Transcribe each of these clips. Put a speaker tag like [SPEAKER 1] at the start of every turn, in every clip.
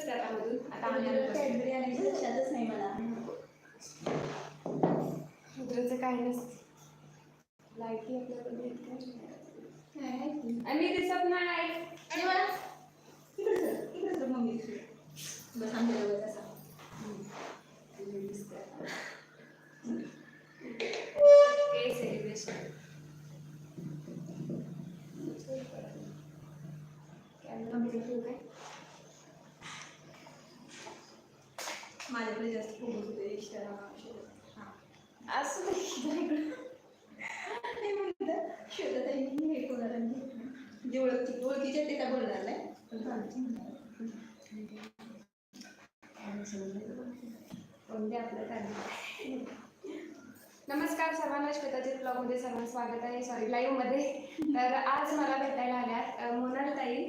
[SPEAKER 1] घेतलंच का त्यामधून आता आम्ही
[SPEAKER 2] आणायची लक्षातच नाही मला
[SPEAKER 1] रुद्राचं काय नसतं लाईटी आपल्याकडे. आणि दिसत नाही.
[SPEAKER 2] हे बघ. इकडे सर, इकडे मम्मी. बस आमच्या असं
[SPEAKER 1] नाही
[SPEAKER 2] नाही म्हणतं शोधत आहे हे कोणाला जे ओळखी ओळखीचे ते काय बोलणार नाही पण
[SPEAKER 1] आपलं काय नमस्कार सर्वांना श्वेताचे ब्लॉगमध्ये सर्वांचं स्वागत आहे. सॉरी लाईव्हमध्ये तर आज मला भेटायला आल्यात अ, मोनाल ताई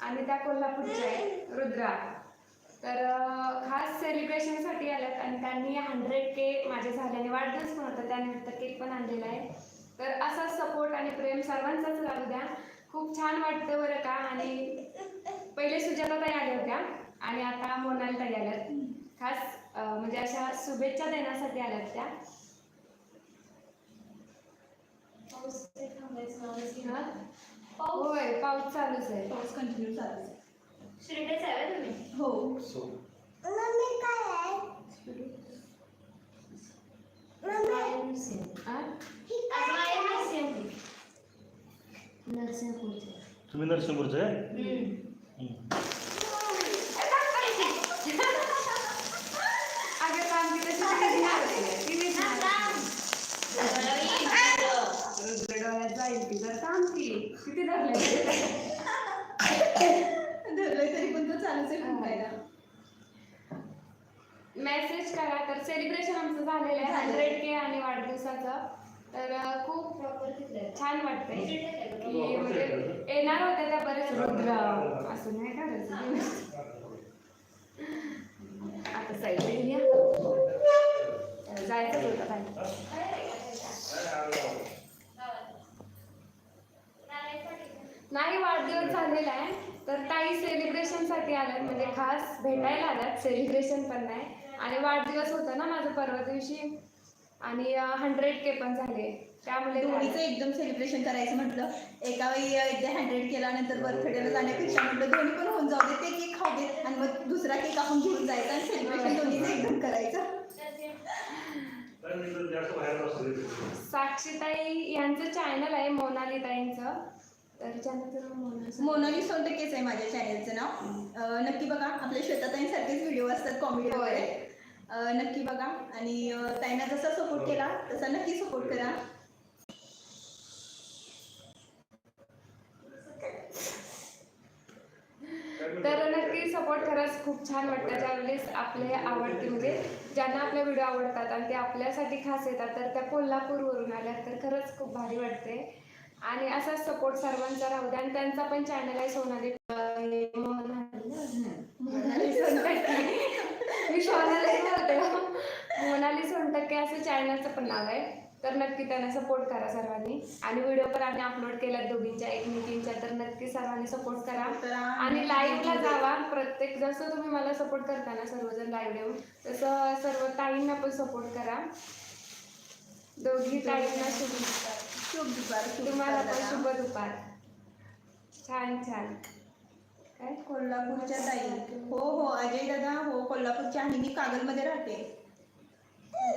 [SPEAKER 1] आणि त्या कोल्हापूरच्या आहेत रुद्रा. तर खास सेलिब्रेशनसाठी आल्यात आणि त्यांनी हंड्रेड के माझे झाल्याने वाढदिवस पण होता त्यानिमित्त केक पण आणलेला आहे. तर असा सपोर्ट आणि प्रेम सर्वांचाच राहू द्या. खूप छान वाटतं बरं का? आणि पहिले सुजाता ताई आल्या होत्या आणि आता मोनाल ताई आल्यात खास म्हणजे अशा शुभेच्छा देण्यासाठी आल्यात त्या
[SPEAKER 2] पाऊस ते थांबायचं नावच
[SPEAKER 1] हा? चालूच आहे
[SPEAKER 3] तुम्ही?
[SPEAKER 2] हो.
[SPEAKER 1] हा?
[SPEAKER 4] तुम्ही नरसिंहपूरचे आहे?
[SPEAKER 1] अगं काम ती कशी कधी नाही. ती विचार. रुद्र डोळ्यात जाईल ती जर थांब की किती धरले
[SPEAKER 2] धरलंय तरी पण तो चालूच आहे फुंकायला.
[SPEAKER 1] मेसेज करा तर सेलिब्रेशन आमचं झालेलं आहे. हंड्रेड के आणि वाढदिवसाचं. तर खूप छान वाटतंय. की म्हणजे येणार होत्या त्या बरेच रुद्र असं नाही करायचं आता साईड घ्या जायचंच होतं बाहेर. नाही वाढदिवस झालेला आहे. तर ताई सेलिब्रेशनसाठी आल्यात म्हणजे खास भेटायला आल्यात. सेलिब्रेशन पण नाही. आणि वाढदिवस होता ना माझं परवा दिवशी. आणि हंड्रेड के पण झाले. त्यामुळे
[SPEAKER 2] दोन्हीचं एकदम सेलिब्रेशन करायचं म्हटलं. एका वेळी एकदा हंड्रेड केला नंतर बर्थडेला जाण्यापेक्षा म्हटलं दोन्ही पण होऊन जाऊ दे. ते केक खाऊ दे. आणि मग दुसरा केक आपण घेऊन जायचा आणि सेलिब्रेशन दोन्हीचं एकदम करायचं.
[SPEAKER 4] जास्त बाहेर बसले
[SPEAKER 1] साक्षीताई यांचं चॅनल आहे मोनाली ताईंचं तर चॅनलचं नाव मोनाली
[SPEAKER 2] मोनाली सोनटकेच आहे माझ्या चॅनलचं नाव. नक्की बघा आपल्या श्वेताताईंसारखेच व्हिडिओ असतात कॉमेडी. वगैरे. नक्की बघा. आणि ताईंना जसा सपोर्ट केला तसा नक्की सपोर्ट करा.
[SPEAKER 1] तर नक्की सपोर्ट खरंच खूप छान वाटतं. ज्यावेळेस आपले आवडते म्हणजे ज्यांना आपले व्हिडिओ आवडतात आणि ते आपल्यासाठी खास येतात तर त्या कोल्हापूरवरून आल्या तर खरंच खूप भारी वाटते. आणि असाच सपोर्ट सर्वांचा राहू द्या आणि त्यांचा पण चॅनल आहे सोनाली मी सोनाली मोनाली सोनटक्के असं चॅनलचं पण नाव आहे. तर नक्की त्यांना सपोर्ट करा सर्वांनी. आणि व्हिडिओ पण आम्ही अपलोड केल्यात दोघींच्या एकमेकींच्या. तर नक्की सर्वांनी सपोर्ट करा. आणि लाईव्हला जावा. प्रत्येक जसं तुम्ही मला सपोर्ट करताना सर्वजण लाईव्ह येऊन तसं सर्व ताईंना पण सपोर्ट करा. दोघी ताईंना शुभ दुपार.
[SPEAKER 2] शुभ दुपार
[SPEAKER 1] तुम्हाला पण. शुभ दुपार. छान छान. काय?
[SPEAKER 2] कोल्हापूरच्या ताई. हो हो अजय दादा हो कोल्हापूरच्या आणि मी कागलमध्ये राहते.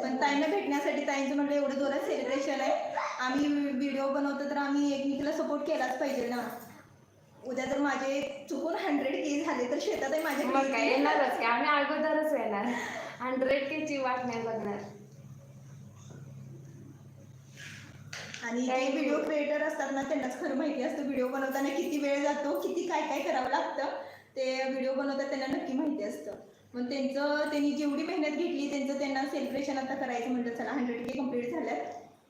[SPEAKER 2] पण ताईंना भेटण्यासाठी ताईंचं म्हटलं एवढं जोरात सेलिब्रेशन आहे. आम्ही व्हिडिओ बनवतो तर आम्ही एकमेकीला सपोर्ट केलाच पाहिजे ना. उद्या जर माझे चुकून हंड्रेड के झाले तर शेतात आहे
[SPEAKER 1] मग काय येणारच की. आम्ही अगोदरच येणार. हंड्रेड के ची वाट नाही बघणार.
[SPEAKER 2] आणि काही व्हिडिओ क्रिएटर असतात ना त्यांनाच खरं माहिती असतं व्हिडिओ बनवताना किती वेळ जातो किती काय काय करावं लागतं ते व्हिडिओ बनवतात त्यांना नक्की माहिती असतं. मग त्यांचं त्यांनी जेवढी मेहनत घेतली त्यांचं त्यांना सेलिब्रेशन आता करायचं म्हटलं चला हंड्रेड के कंप्लीट झाल्यात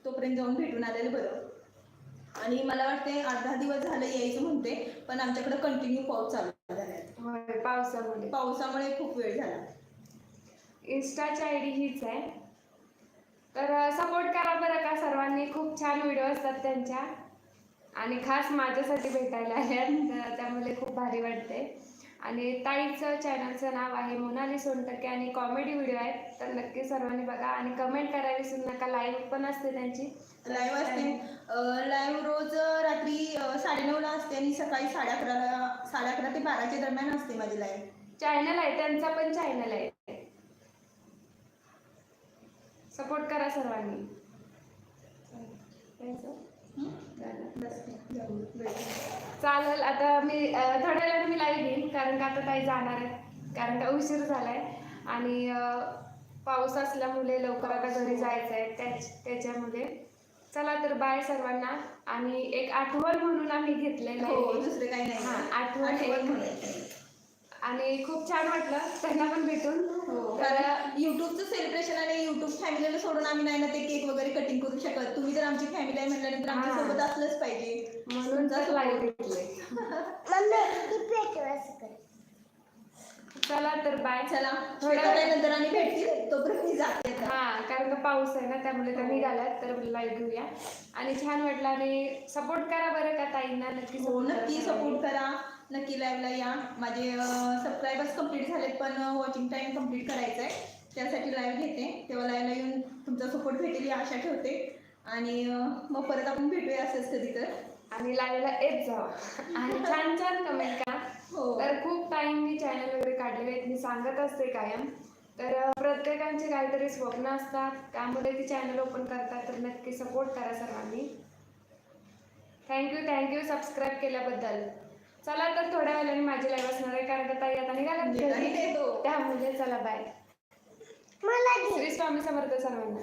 [SPEAKER 2] तोपर्यंत जाऊन भेटून आलेलं बरं. आणि मला वाटते आठ दहा दिवस झालं यायचं म्हणते पण आमच्याकडे कंटिन्यू पाऊस चालू झाला
[SPEAKER 1] पावसामुळे.
[SPEAKER 2] पावसामुळे खूप वेळ झाला.
[SPEAKER 1] इन्स्टाची आय डी हीच आहे. तर सपोर्ट करा बरं का सर्वांनी. खूप छान व्हिडिओ असतात त्यांच्या. आणि खास माझ्यासाठी भेटायला आल्यात. त्यामुळे खूप भारी वाटते आणि ताईचं चॅनलचं नाव आहे मोनाली सोनटके आणि कॉमेडी व्हिडिओ आहेत. तर नक्की सर्वांनी बघा आणि कमेंट करायला विसरू नका. लाईव्ह पण असते त्यांची.
[SPEAKER 2] लाईव्ह असते. लाईव्ह रोज रात्री साडेनऊला असते आणि सकाळी साडे अकराला साडे अकरा ते बाराच्या दरम्यान असते माझी लाईव्ह
[SPEAKER 1] चॅनल आहे. त्यांचा पण चॅनल आहे. सपोर्ट करा सर्वांनी. चालेल आता मी थोड्या वेळाने मी लाईव्ह घेईन कारण का आता ताई जाणार आहे कारण का उशीर झालाय. आणि अं, पाऊस असल्यामुळे लवकर आता घरी जायचं आहे त्याच त्याच्यामुळे. चला तर बाय सर्वांना. आणि एक आठवण म्हणून आम्ही घेतलेलं
[SPEAKER 2] हो
[SPEAKER 1] आहे
[SPEAKER 2] दुसरं काही नाही.
[SPEAKER 1] हा, आठवण
[SPEAKER 2] आठवण
[SPEAKER 1] एक.
[SPEAKER 2] म्हणून.
[SPEAKER 1] आणि खूप छान वाटलं त्यांना पण भेटून.
[SPEAKER 2] हो.
[SPEAKER 1] तर
[SPEAKER 2] कारण युट्यूबचं सेलिब्रेशन आणि युट्यूब फॅमिलीला सोडून आम्ही नाही ना ते केक वगैरे कटिंग करू शकत. तुम्ही जर आमची फॅमिली आहे म्हटल्यानंतर आमच्या
[SPEAKER 1] हा.
[SPEAKER 2] सोबत असलंच पाहिजे.
[SPEAKER 1] म्हणून तर लाईव्ह. घेतले चला तर बाय
[SPEAKER 2] चला.
[SPEAKER 1] थोड्या
[SPEAKER 2] वेळानंतर आम्ही भेटतील. तोपर्यंत मी जाते.
[SPEAKER 1] हा कारण का पाऊस आहे ना त्यामुळे त्या निघाल्यात तर लाईव्ह घेऊया. आणि छान वाटलं आणि सपोर्ट करा बरं का ताईंना नक्की
[SPEAKER 2] हो नक्की नक्की लाईव्हला या. माझे सबस्क्रायबर्स कंप्लीट झालेत पण वॉचिंग टाइम कंप्लीट करायचं आहे. त्यासाठी लाईव्ह घेते. तेव्हा लाईव्हला येऊन तुमचा सपोर्ट भेटेल ही आशा ठेवते. आणि मग परत आपण भेटूया असंच कधी तर
[SPEAKER 1] आणि लाईव्हला येत जावा आणि छान छान कमेंट करा.
[SPEAKER 2] हो.
[SPEAKER 1] तर खूप टाइम मी चॅनल वगैरे काढलेले आहेत मी सांगत असते कायम. तर प्रत्येकांचे काहीतरी स्वप्न असतात. त्यामुळे ती चॅनल ओपन करतात तर नक्की सपोर्ट करा सर्वांनी. थँक्यू थँक्यू सबस्क्राईब केल्याबद्दल. चला तर थोड्या वेळाने माझी लाईव्ह असणार आहे कारण का ताई आता निघाला
[SPEAKER 2] हो.
[SPEAKER 1] त्यामुळे चला बाय श्री स्वामी समर्थ सर्वांना.